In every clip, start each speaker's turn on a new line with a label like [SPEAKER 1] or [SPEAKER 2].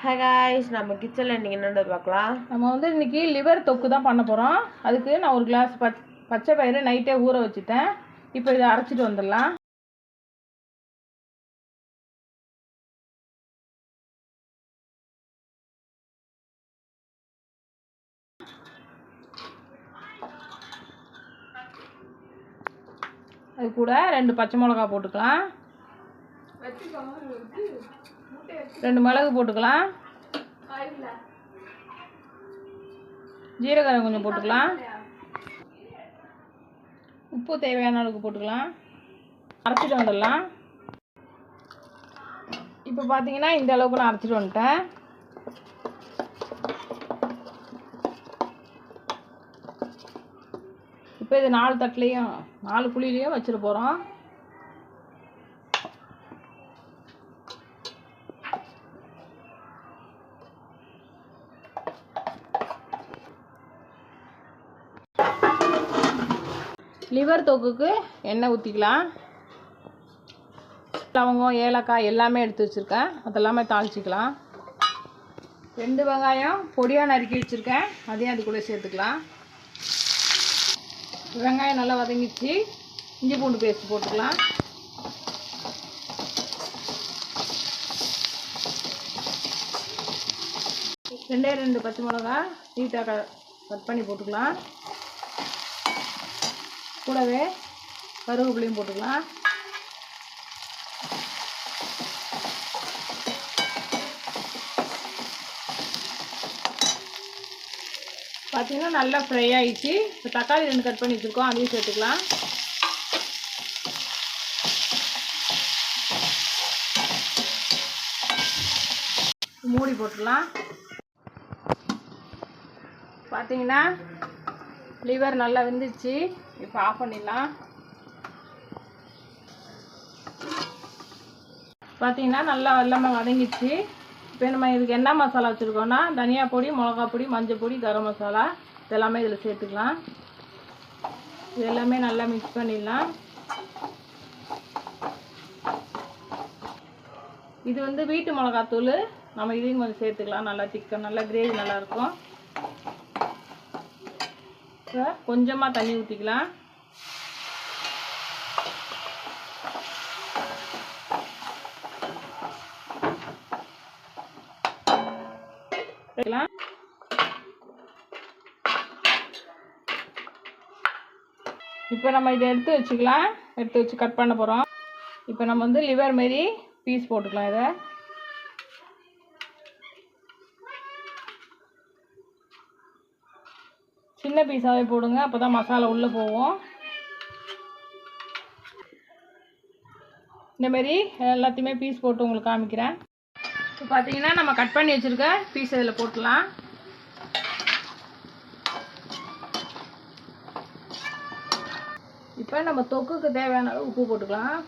[SPEAKER 1] Hi guys நம்ம கிச்சனில் இன்றைக்கி என்னென்ன பார்க்கலாம்?
[SPEAKER 2] நம்ம வந்து இன்னைக்கு லிவர் தொக்கு தான் பண்ண போகிறோம் அதுக்கு நான் ஒரு கிளாஸ் பச் பச்சை பயிறு நைட்டே ஊற வச்சுட்டேன். இப்போ இதை அரைச்சிட்டு வந்துடலாம். அது கூட ரெண்டு பச்சை மிளகா போட்டுக்கலாம். ரெண்டு மிளகு போட்டுக்கலாம். ஜீரகம் கொஞ்சம் போட்டுக்கலாம். உப்பு தேவையான அளவுக்கு போட்டுக்கலாம். அரைச்சிட்டு வந்துடலாம். இப்போ பார்த்தீங்கன்னா இந்த அளவுக்கு நான் அரைச்சிட்டு வந்துட்டேன். இப்போ இது நாலு தட்டுலேயும் நாலு குழிலையும் வச்சுட்டு போகிறோம் லிவர் தொக்குக்கு எண்ணெய் ஊற்றிக்கலாம் லவங்கம் ஏலக்காய் எல்லாமே எடுத்து வச்சுருக்கேன். அதெல்லாமே தாளிச்சிக்கலாம். ரெண்டு வெங்காயம் பொடியாக நறுக்கி வச்சுருக்கேன். அதையும் அது கூட சேர்த்துக்கலாம். வெங்காயம் நல்லா வதங்கிச்சு இஞ்சி பூண்டு பேஸ்ட் போட்டுக்கலாம். ரெண்டே ரெண்டு பச்சை மிளகா நீட்டாக கட் பண்ணி போட்டுக்கலாம். கூடவே கருவேப்பிலையும் போட்டுக்கலாம். பார்த்தீங்கன்னா நல்லா ஃப்ரை ஆகிடுச்சு இப்போ தக்காளி ரெண்டு கட் பண்ணி வச்சுருக்கோம். அதையும் சேர்த்துக்கலாம். மூடி போட்டுடலாம் பார்த்தீங்கன்னா லிவர் நல்லா வெந்துச்சு இப்போ ஆஃப் பண்ணிடலாம். பார்த்தீங்கன்னா நல்லா எல்லாமே வதங்கிச்சு இப்போ நம்ம இதுக்கு என்ன மசாலா வச்சுருக்கோம்னா தனியா பொடி மிளகா பொடி மஞ்சள் பொடி கரம் மசாலா இதெல்லாமே இதில் சேர்த்துக்கலாம். இது எல்லாமே நல்லா மிக்ஸ் பண்ணிடலாம். இது வந்து வீட்டு மிளகாத்தூள். நம்ம இதையும் கொஞ்சம் சேர்த்துக்கலாம். நல்லா சிக்கன் நல்லா கிரேவி நல்லாயிருக்கும் கொஞ்சமாக தண்ணி ஊற்றிக்கலாம் இப்போ நம்ம இதை எடுத்து வச்சுக்கலாம். எடுத்து வச்சு கட் பண்ண போகிறோம் இப்போ நம்ம வந்து லிவர் மாரி பீஸ் போட்டுக்கலாம் இதை. சின்ன பீஸாகவே போடுங்க அப்போ தான் மசாலா உள்ளே போவோம் இந்தமாரி எல்லாத்தையுமே பீஸ் போட்டு உங்களுக்கு காமிக்கிறேன். இப்போ பார்த்தீங்கன்னா நம்ம கட் பண்ணி வச்சுருக்க பீஸ் இதில் போட்டுடலாம் இப்போ நம்ம தொக்குக்கு தேவையான அளவு உப்பு போட்டுக்கலாம்.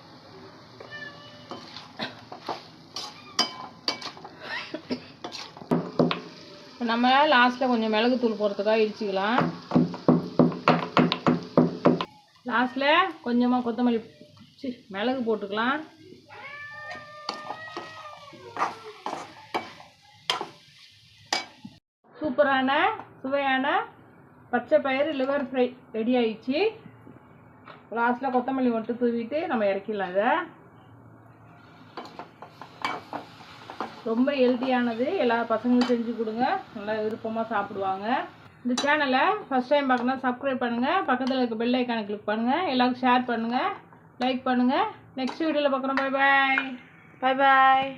[SPEAKER 2] நம்ம லாஸ்ட்டில் கொஞ்சம் மிளகு தூள் போடுறதுக்காக இடிச்சிக்கலாம். லாஸ்ட்டில் கொஞ்சமாக கொத்தமல்லி சி மிளகு போட்டுக்கலாம். சூப்பரான சுவையான பச்சை பயிறு லிவர் ஃப்ரை ரெடி ஆயிடுச்சு. லாஸ்ட்டில் கொத்தமல்லி மட்டும் தூவிட்டு நம்ம இறக்கிடலாம் இதை. ரொம்ப ஹெல்த்தியானது எல்லா பசங்களும் செஞ்சு கொடுங்க. நல்லா விருப்பமாக சாப்பிடுவாங்க. இந்த சேனலை ஃபஸ்ட் டைம் பார்க்கணும் சப்ஸ்கிரைப் பண்ணுங்கள் பக்கத்தில் இருக்க பெல் ஐக்கானை கிளிக் பண்ணுங்கள் எல்லாருக்கும் ஷேர் பண்ணுங்கள் லைக் பண்ணுங்கள் நெக்ஸ்ட் வீடியோவில் பார்க்குறோம். பை பாய்
[SPEAKER 1] பாய் பாய்